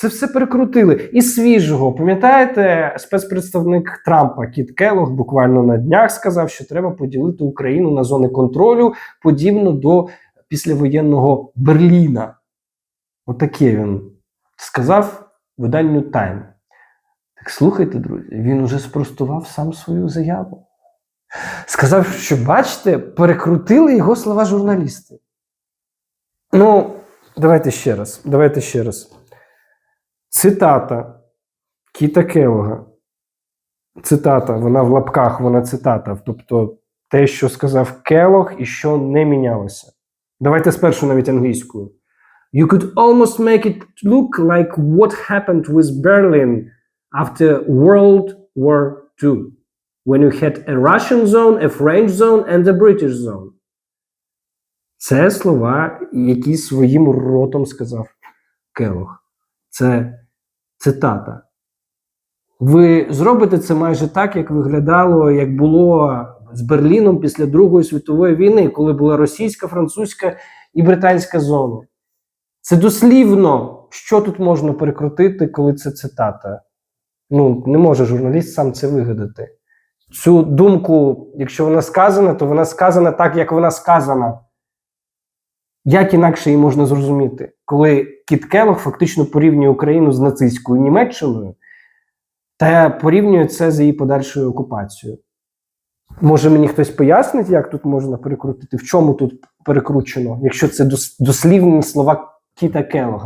Це все перекрутили. І свіжого, пам'ятаєте, спецпредставник Трампа Кіт Келлог буквально на днях сказав, що треба поділити Україну на зони контролю, подібно до післявоєнного Берліна. Отаке він сказав виданню Time. Так слухайте, друзі, він уже спростував сам свою заяву. Сказав, що бачите, перекрутили його слова журналісти. Ну, давайте ще раз. Давайте ще раз. Цитата Кіта Келога. Цитата, вона в лапках, вона цитата. Тобто те, що сказав Келог і що не мінялося. Давайте спершу навіть англійською. You could almost make it look like what happened with Berlin after World War II, when you had a Russian zone, a French zone and a British zone. Це слова, які своїм ротом сказав Келог. Це цитата. Ви зробите це майже так, як виглядало, як було з Берліном після Другої світової війни, коли була російська, французька і британська зони. Це дослівно, що тут можна перекрутити, коли це цитата. Ну, не може журналіст сам це вигадати. Цю думку, якщо вона сказана, то вона сказана так, як вона сказана. Як інакше її можна зрозуміти, коли Кіт Келог фактично порівнює Україну з нацистською Німеччиною та порівнює це з її подальшою окупацією. Може мені хтось пояснить, як тут можна перекрутити? В чому тут перекручено, якщо це дослівні слова Кіта Келлога?